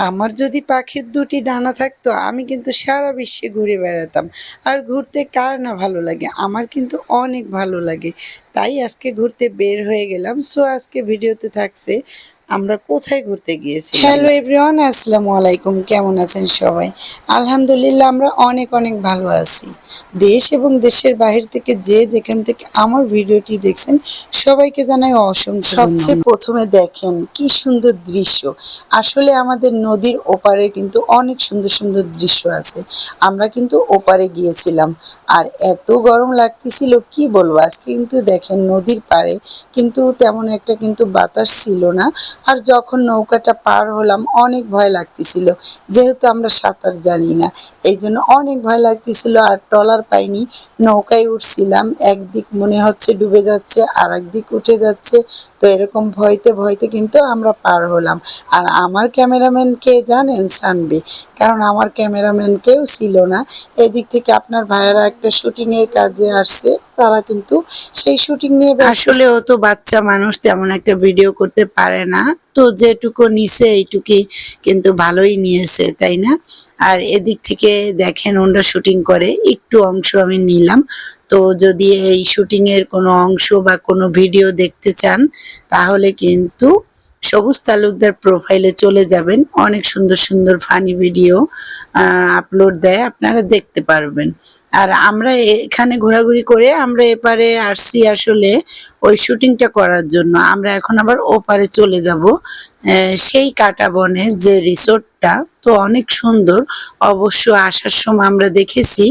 আমার যদি পাখির দুটি ডানা থাকতো, আমি কিন্তু সারা বিশ্বে ঘুরে বেড়াতাম। আর ঘুরতে কার না ভালো লাগে? আমার কিন্তু অনেক ভালো লাগে। তাই আজকে ঘুরতে বের হয়ে গেলাম। সো আজকে ভিডিওতে থাকছে আমরা কোথায় ঘুরতে গিয়েছি হ্যালো এভরিওয়ান আসসালামু আলাইকুম। কেমন আছেন সবাই? আলহামদুলিল্লাহ আমরা অনেক অনেক ভালো আছি। দেশ এবং দেশের বাহির থেকে যে যেখান থেকে আমার ভিডিওটি দেখছেন সবাইকে জানাই অসংখ্য সবচেয়ে প্রথমে দেখেন কি সুন্দর দৃশ্য। আসলে আমাদের নদীর ওপারে কিন্তু অনেক সুন্দর সুন্দর দৃশ্য আছে। আমরা কিন্তু ওপারে গিয়েছিলাম। আর এত গরম লাগতেছিল কি বলব? আজকে কিন্তু দেখেন নদীর পাড়ে কিন্তু তেমন একটা কিন্তু বাতাস ছিল না। আর যখন নৌকাটা পার হলাম, অনেক ভয় লাগতেছিল। যেহেতু আমরা সাঁতার জানি না এই জন্য অনেক ভয় লাগতেছিল আর ট্রলার পাইনি। নৌকায় উঠছিলাম, একদিক মনে হচ্ছে ডুবে যাচ্ছে আর একদিক উঠে যাচ্ছে। তো এরকম ভয়তে ভয়তে কিন্তু আমরা পার হলাম। আর আমার ক্যামেরাম্যান কে জানেন? সানবি। কারণ আমার ক্যামেরাম্যান কেউ ছিল না। এদিক থেকে আপনার ভাইয়েরা একটা শুটিং এর কাজে আসছে। তারা কিন্তু সেই শুটিং নিয়ে আসলে ও তো বাচ্চা মানুষ তেমন একটা ভিডিও করতে পারে না। তো যেটুকু নিছে এইটুকুই কিন্তু ভালোই নিয়েছে, তাই না? আর এদিক থেকে দেখেন ওনরা শুটিং করে, একটু অংশ আমি নিলাম। তো যদি এই শুটিংয়ের কোনো অংশ বা কোনো ভিডিও দেখতে চান, তাহলে কিন্তু সবুজ তালুকদার প্রোফাইলে চলে যাবেন। অনেক সুন্দর সুন্দর ফানি ভিডিও আপলোড দেয়, আপনারা দেখতে পারবেন। আর আমরা এখানে ঘোরাঘুরি করে আমরা এপারে আসছি আসলে ওই শুটিংটা করার জন্য। আমরা এখন আবার ওপারে চলে যাব। সেই কাটা বনের যে রিসোর্টটা তো অনেক সুন্দর। অবশ্য আসার সময় আমরা দেখেছি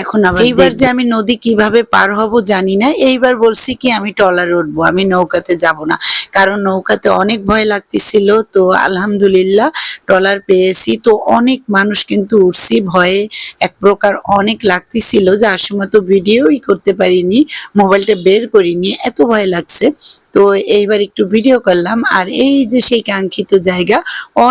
এখন আবার এইবার যে আমি নদী কীভাবে পার হব জানি না। এইবার বলছি কি আমি ট্রলারে উঠবো আমি নৌকাতে যাব না। কারণ নৌকাতে অনেক ভয় লাগতেছিল। তো আলহামদুলিল্লাহ ট্রলার পেয়েছি। তো অনেক মানুষ কিন্তু উঠছি ভয়ে এক প্রকার অনেক লাগতেছিল। যার সময় তো ভিডিওই করতে পারিনি মোবাইলটা বের করিনি এত ভয় লাগছে। তো এইবার একটু ভিডিও করলাম। আর এই যে সেই কাঙ্ক্ষিত জায়গা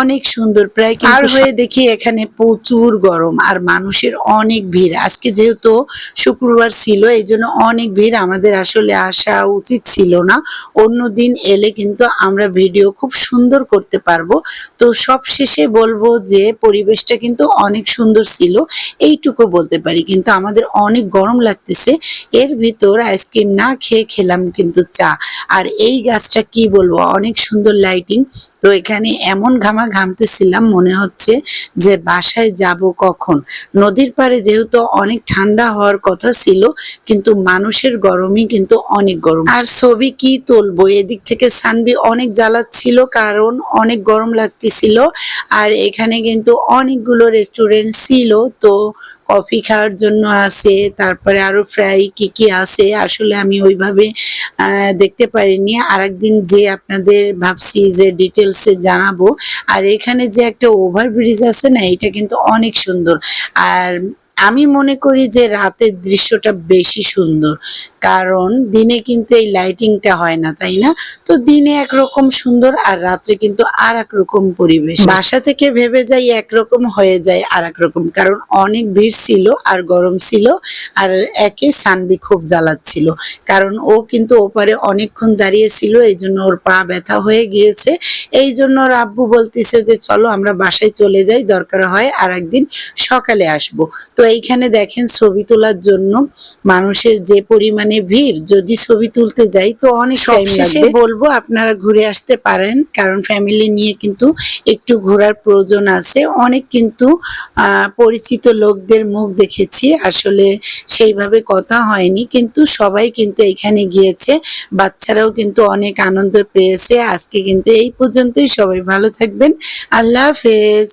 অনেক সুন্দর। প্রায় আর হয়ে দেখি এখানে প্রচুর গরম আর মানুষের অনেক ভিড়। আজকে যেহেতু শুক্রবার ছিল এই জন্য অনেক ভিড়। আমাদের আসলে আসা উচিত ছিল না। অন্য দিন এলে কিন্তু আমরা ভিডিও খুব সুন্দর করতে পারব। তো সব শেষে বলব যে পরিবেশটা কিন্তু অনেক সুন্দর ছিল। এইটুকু বলতে পারি। কিন্তু আমাদের অনেক গরম লাগতেছে। এর ভিতর আইসক্রিম না খেয়ে খেলাম কিন্তু চা। আর এই গাছটা কি বলব? অনেক সুন্দর লাইটিং তো এখানে এমন ঘামা ঘামতেছিলাম, মনে হচ্ছে যে বাসায় যাব কখন? নদীর পাড়ে যেহেতু অনেক ঠান্ডা হওয়ার কথা ছিল, কিন্তু মানুষের গরমই কিন্তু অনেক গরম। আর ছবি কি তুলবো? এদিক থেকে সানবি অনেক জ্বালাচ্ছিল, কারণ অনেক গরম লাগতেছিল। আর এখানে কিন্তু অনেকগুলো রেস্টুরেন্ট ছিল, তো কফি খাওয়ার জন্য আছে, তারপরে আরও ফ্রাই কি কি আছে, আসলে আমি ওইভাবে দেখতে পারিনি। আর একদিন যে আপনাদের ভাবছি যে ডিটেলসে জানাব। আর এখানে যে একটা ওভারব্রিজ আছে না, এটা কিন্তু অনেক সুন্দর। আর আমি মনে করি যে রাতের দৃশ্যটা বেশি সুন্দর। কারণ দিনে কিন্তু এই লাইটিংটা হয় না তাই না? তো দিনে একরকম সুন্দর আর রাত্রে কিন্তু আর রকম পরিবেশ বাসা থেকে ভেবে যাই একরকম হয়ে যায় আর রকম কারণ অনেক ভিড় ছিল আর গরম ছিল আর একে সানবি খুব জ্বালাচ্ছিল। কারণ ও কিন্তু ওপারে অনেকক্ষণ দাঁড়িয়ে ছিল এই জন্য ওর পা ব্যথা হয়ে গিয়েছে। এই জন্য ওর আব্বু বলতেছে যে চলো আমরা বাসায় চলে যাই দরকার হয় আর একদিন সকালে আসব। তো এইখানে দেখেন ছবি তোলার জন্য মানুষের যে পরিমাণে ভিড় যদি ছবি তুলতে যাই তো অনেক লাগবে। বলব আপনারা ঘুরে আসতে পারেন কারণ ফ্যামিলি নিয়ে কিন্তু একটু ঘোরার প্রয়োজন আছে। অনেক কিন্তু পরিচিত লোকদের মুখ দেখেছি আসলে সেইভাবে কথা হয়নি কিন্তু সবাই কিন্তু এখানে গিয়েছে। বাচ্চারাও কিন্তু অনেক আনন্দ পেয়েছে। আজকে কিন্তু এই পর্যন্তই। সবাই ভালো থাকবেন। আল্লাহ হাফেজ।